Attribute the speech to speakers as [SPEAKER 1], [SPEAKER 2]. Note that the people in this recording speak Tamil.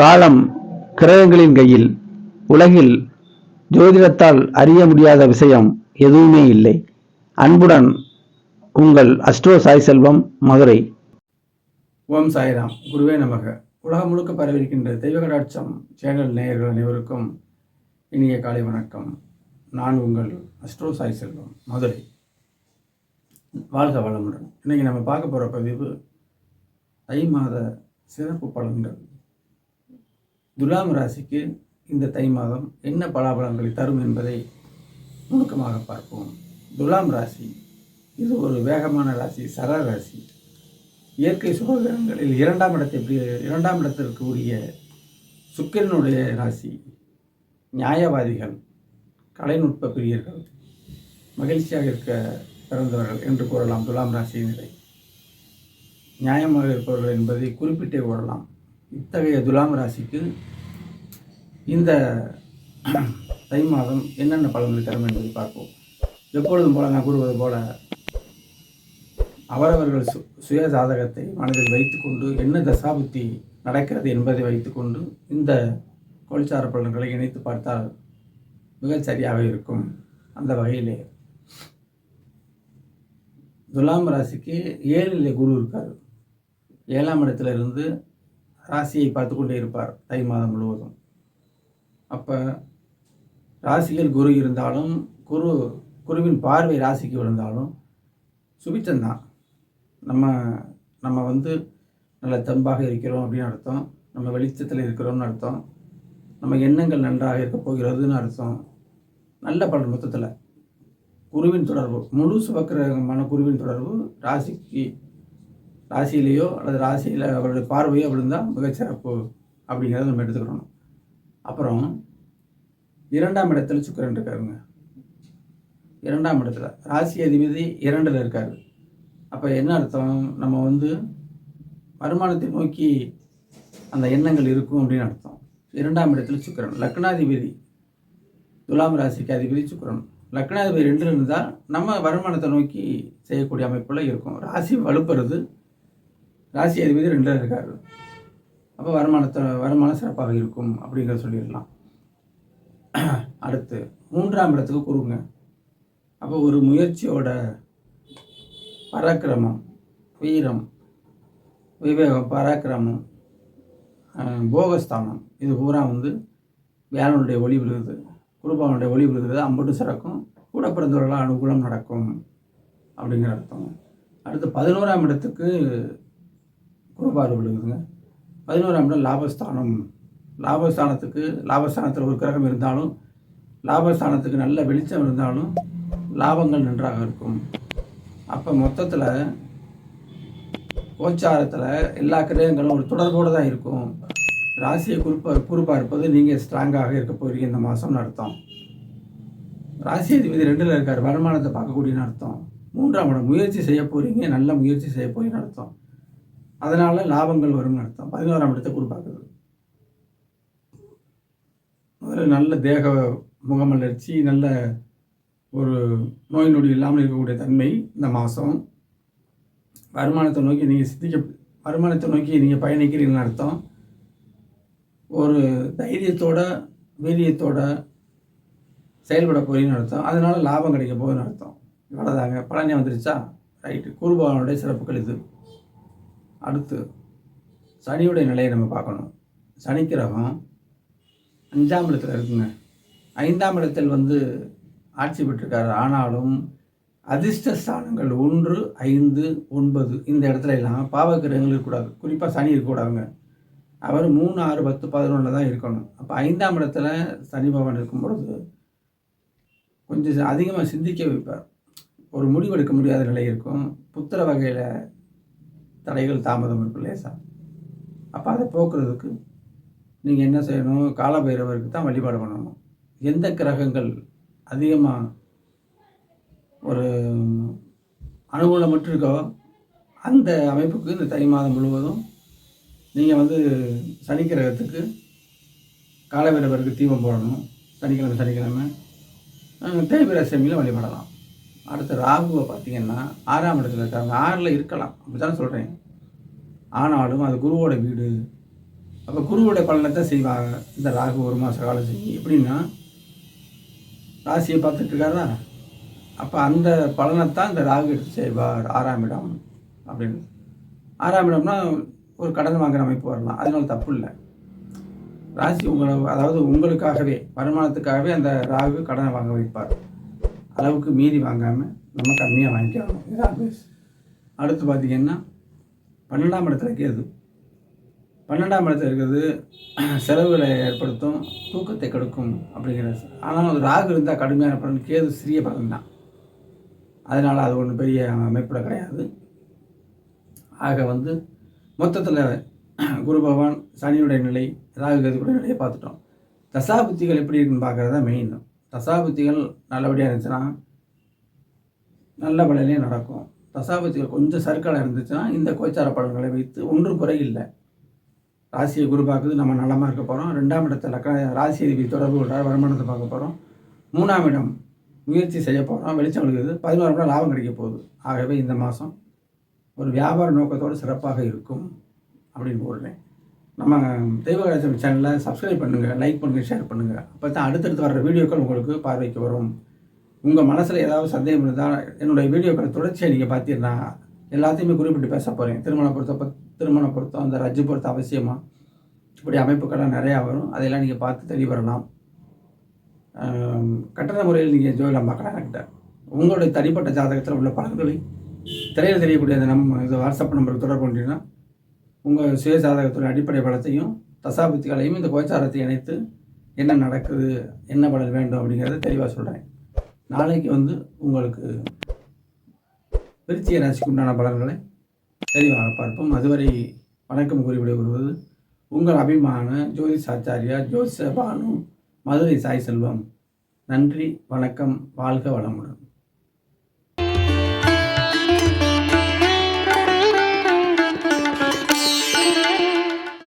[SPEAKER 1] காலம் கிரகங்களின் கையில் உலகில் ஜோதிடத்தால் அறிய முடியாத விஷயம் எதுவுமே இல்லை. அன்புடன் உங்கள் அஸ்ட்ரோ சாய் செல்வம் மதுரை.
[SPEAKER 2] ஓம் சாய்ராம். குருவே நமக. உலகம் முழுக்க பரவிருக்கின்ற தெய்வ கடாட்சம் சேனல் நேயர்கள் அனைவருக்கும் இனிய காலை வணக்கம். நான் உங்கள் அஸ்ட்ரோ சாய் செல்வம் மதுரை. வாழ்க வளமுடன். இன்னைக்கு நம்ம பார்க்க போகிற பதிவு தை மாத சிறப்பு பலன்கள். துலாம் ராசிக்கு இந்த தை மாதம் என்ன பலாபலங்களை தரும் என்பதை நுணுக்கமாக பார்ப்போம். துலாம் ராசி இது ஒரு வேகமான ராசி சர ராசி. இயற்கை சுபகிரகங்களில் இரண்டாம் இடத்தை இரண்டாம் இடத்திற்கு உரிய சுக்கிரனுடைய ராசி நியாயவாதிகள் கலைநுட்ப பிரியர்கள் மகிழ்ச்சியாக இருக்க பிறந்தவர்கள் என்று கூறலாம். துலாம் ராசியினரை நியாயமாக இருப்பவர்கள் என்பதை குறிப்பிட்டே கூறலாம் இத்தகைய துலாம் ராசிக்கு இந்த தை மாதம் என்னென்ன பலன்கள் தரும் என்பதை பார்ப்போம். எப்பொழுதும் போல நான் கூறுவது போல அவரவர்கள் சு சுய ஜாதகத்தை மனதில் வைத்துக்கொண்டு என்ன தசாபுத்தி நடக்கிறது என்பதை வைத்துக்கொண்டு இந்த கோல்சார பலன்களை இணைத்து பார்த்தால் மிகச் சரியாக இருக்கும். அந்த வகையிலே துலாம் ராசிக்கு ஏழிலே குரு இருக்கார். ஏழாம் இடத்துல இருந்து ராசியை பார்த்து கொண்டே இருப்பார் தை மாதம் முழுவதும். அப்போ ராசியில் குரு இருந்தாலும் குரு குருவின் பார்வை ராசிக்கு விழுந்தாலும் சுபிச்சந்தான் நம்ம நம்ம வந்து நல்ல தெம்பாக இருக்கிறோம் அப்படின்னு அர்த்தம். நம்ம வெளிச்சத்தில் இருக்கிறோம்னு அர்த்தம். நம்ம எண்ணங்கள் நன்றாக இருக்க போகிறதுன்னு அர்த்தம். நல்ல பலன் மொத்தத்தில். குருவின் தொடர்பு முழு சுபக்கிரகமான குருவின் தொடர்பு ராசிக்கு ராசியிலேயோ அல்லது ராசியில் அவருடைய பார்வையோ அப்படி இருந்தால் மிகச்சிறப்பு அப்படிங்கிறத நம்ம எடுத்துக்கிறோம் அப்புறம் இரண்டாம் இடத்துல சுக்கரன் இருக்காருங்க. இரண்டாம் இடத்துல ராசி அதிபதி இரண்டில் இருக்கார். அப்போ என்ன அர்த்தம்? நம்ம வந்து வருமானத்தை நோக்கி அந்த எண்ணங்கள் இருக்கும் அப்படின்னு அர்த்தம். இரண்டாம் இடத்துல சுக்கிரன். லக்னாதிபதி துலாம் ராசிக்கு அதிபதி சுக்கிரன். லக்னாதிபதி ரெண்டில் இருந்தால் நம்ம வருமானத்தை நோக்கி செய்யக்கூடிய அமைப்பில் இருக்கும். ராசி வலுப்புறது. ராசி அதிபதி ரெண்டில் இருக்கார். அப்போ வருமானத்தை வருமானம் சிறப்பாக இருக்கும் அப்படிங்கிறத சொல்லிடலாம். அடுத்து மூன்றாம் இடத்துக்கு கூறுங்க அப்போ ஒரு முயற்சியோட பராக்கிரமம் வீரம் விவேகம் பராக்கிரமம் போகஸ்தானம் இது பூரா வந்து வியாழனுடைய ஒளி விழுகுது. குருபாவனுடைய ஒளி விழுகிறது அம்பட்டு சிறக்கும். கூட பிறந்தவர்களால் அனுகூலம் நடக்கும். அப்படிங்கிற அர்த்தம். அடுத்து பதினோராம் இடத்துக்கு குருபார் விழுகுதுங்க பதினோராம் இடம் லாபஸ்தானம். லாபஸ்தானத்துக்கு லாபஸ்தானத்தில் ஒரு கிரகம் இருந்தாலும் லாபஸ்தானத்துக்கு நல்ல வெளிச்சம் இருந்தாலும் லாபங்கள் நன்றாக இருக்கும். அப்போ மொத்தத்தில் கோச்சாரத்தில் எல்லா கிரகங்களும் ஒரு தொடர்போடு தான் இருக்கும். ராசியை குறிப்பாக குறிப்பாக இருப்பது நீங்கள் ஸ்ட்ராங்காக இருக்க போகிறீங்க இந்த மாதம்னு அர்த்தம். ராசி அதிபதி ரெண்டில் இருக்கார். வருமானத்தை பார்க்கக்கூடியன்னு அர்த்தம். மூன்றாம் இடம் முயற்சி செய்ய போகிறீங்க நல்ல முயற்சி செய்ய போகிறீங்கன்னு அர்த்தம். அதனால லாபங்கள் வரும்னு அர்த்தம். பதினோராம் இடத்தை குறிப்பாக்குது முதல்ல நல்ல தேக முகமலர்ச்சி நல்ல ஒரு நோய் நொடி இல்லாமல் இருக்கக்கூடிய தன்மை இந்த மாதம் வருமானத்தை நோக்கி நீங்கள் சித்திக்க வருமானத்தை நோக்கி நீங்கள் பயணிக்கிறீங்கன்னு அர்த்தம். ஒரு தைரியத்தோட வீரியத்தோட செயல்பட போகிறீங்கன்னு அர்த்தம். அதனால லாபம் கிடைக்க போகுதுன்னு அர்த்தம். இவ்வளோதாங்க பழனி வந்துருச்சா? ரைட்டு. குருபவனுடைய சிறப்புகள் இது. அடுத்து சனியுடைய நிலையை நம்ம பார்க்கணும். சனி கிரகம் அஞ்சாம் இடத்துல இருக்குங்க. ஐந்தாம் இடத்தில் வந்து ஆட்சி பெற்றிருக்காரு. ஆனாலும் அதிர்ஷ்ட ஸ்தானங்கள் ஒன்று ஐந்து ஒன்பது இந்த இடத்துல எல்லாம் பாவக்கிரகங்கள் இருக்கக்கூடாது. குறிப்பாக சனி இருக்கக்கூடாதுங்க. அவர் மூணு ஆறு பத்து பதினொன்றில் தான் இருக்கணும். அப்போ ஐந்தாம் இடத்துல சனி பகவான் இருக்கும் பொழுது கொஞ்சம் அதிகமாக சிந்திக்க வைப்பார். ஒரு முடிவெடுக்க முடியாத நிலை இருக்கும். புத்திர வகையில் தடைகள் தாமதம் இருக்கும் லேசா. அப்போ அதை போக்குறதுக்கு நீங்கள் என்ன செய்யணும்? காலபைரவருக்கு தான் வழிபாடு பண்ணணும். எந்த கிரகங்கள் அதிகமாக ஒரு அனுகூலமற்று இருக்கோ அந்த அமைப்புக்கு இந்த தை மாதம் முழுவதும் நீங்கள் வந்து சனி கிரகத்துக்கு காலபைரவருக்கு தீபம் போடணும். சனிக்கிழமை சனிக்கிழமை அஹ், வழிபடலாம். அடுத்து ராகுவை பார்த்தீங்கன்னா ஆறாம் இடத்துல இருக்காங்க. ஆறில் இருக்கலாம். அப்படி சொல்கிறேன் ஆனாலும் அது குருவோட வீடு. அப்போ குருவோட பலனத்தை செய்வாங்க. இந்த ராகு ஒரு மாத காலம் செய்யும் எப்படின்னா ராசியை பார்த்துட்ருக்காரா அப்போ அந்த பலனைத்தான் இந்த ராகு எடுத்து செய்வார். ஆறாம் இடம் அப்படின்னு. ஆறாம் இடம்னா ஒரு கடன் வாங்குற அமைப்பு வரலாம். அதனால தப்பு இல்லை. ராசி உங்களை அதாவது உங்களுக்காகவே வருமானத்துக்காகவே அந்த ராகு கடனை வாங்க வைப்பார். அளவுக்கு மீறி வாங்காமல் நம்ம கம்மியாக வாங்கிக்கணும். இதான் பேஸ் அடுத்து பார்த்தீங்கன்னா பன்னெண்டாம் இடத்துல கேது. பன்னெண்டாம் இடத்துல இருக்கிறது செலவுகளை ஏற்படுத்தும் தூக்கத்தை கெடுக்கும் அப்படிங்கிறது ஆனால் அது ராகு இருந்தால் கடுமையான பலன் கேது சிறிய பலன் தான் அதனால் அது ஒன்றும் பெரிய அமைப்பில் கிடையாது. ஆக வந்து மொத்தத்தில் குரு பகவான் சனியுடைய நிலை ராகு கேதுக்குடைய நிலையை பார்த்துட்டோம். தசாபுத்திகள் எப்படி இருக்குன்னு பார்க்குறது தான் மெயின் தசாபுத்திகள் நல்லபடியாக இருந்துச்சுன்னா நல்ல பலனே நடக்கும். தசாபுத்திகள் கொஞ்சம் சர்க்கலாக இருந்துச்சுன்னா இந்த கோச்சார பலன்களை வைத்து ஒன்றும் குறை இல்லை ராசியை குரு பார்க்குறது நம்ம நலமாக இருக்க போகிறோம் ரெண்டாம் இடத்துல ராசி அதிபதி தொடர்பு கொள்றார் வருமானத்தை பார்க்க போகிறோம் மூணாம் இடம் முயற்சி செய்ய போகிறோம் வெளிச்சம் விழுகுது. பதினோரு இடம் லாபம் கிடைக்க போகுது. ஆகவே இந்த மாதம் ஒரு வியாபார நோக்கத்தோடு சிறப்பாக இருக்கும் அப்படின்னு போடுறேன். நம்ம தெய்வகராஜம் சேனலை சப்ஸ்கிரைப் பண்ணுங்கள் லைக் பண்ணுங்கள் ஷேர் பண்ணுங்கள் அப்போ தான் அடுத்தடுத்து வர்ற வீடியோக்கள் உங்களுக்கு பார்வைக்கு வரும். உங்கள் மனசில் ஏதாவது சந்தேகம் இருந்தால் என்னுடைய வீடியோக்களை தொடர்ச்சியை நீங்கள் பார்த்தீங்கன்னா எல்லாத்தையுமே குறிப்பிட்டு பேச போகிறேன் திருமண பொருத்த திருமண பொருத்தம் அந்த ரஜ்ஜு பொருத்தம் அவசியமாக இப்படி அமைப்புகள்லாம் நிறையா வரும். அதையெல்லாம் நீங்கள் பார்த்து தெரிய வரலாம் கட்டண முறையில் நீங்கள் ஜோதிடம் பார்க்கலாம் என்கிட்ட. உங்களுடைய தனிப்பட்ட ஜாதகத்தில் உள்ள பலன்களை திரையில் தெரியக்கூடிய அந்த நம்ம இது வாட்ஸ்அப் நம்பருக்கு தொடர்பு கொண்டீங்கன்னா உங்கள் சுயஜாதகத்துடைய அடிப்படை பலத்தையும் தசாபுத்திகளையும் இந்த கோச்சாரத்தை இணைத்து என்ன நடக்குது என்ன பலன் வேண்டும் அப்படிங்கிறத தெளிவாக சொல்கிறேன் நாளைக்கு வந்து உங்களுக்கு விருச்சிக ராசிக்கு உண்டான பலன்களை தெளிவாக பார்ப்போம். அதுவரை வணக்கம் கூறி உங்கள் அபிமான ஜோதிஷ் ஆச்சாரியா ஜோதிஷ பானு மதுரை சாய் செல்வம். நன்றி வணக்கம் வாழ்க வளமுடன்.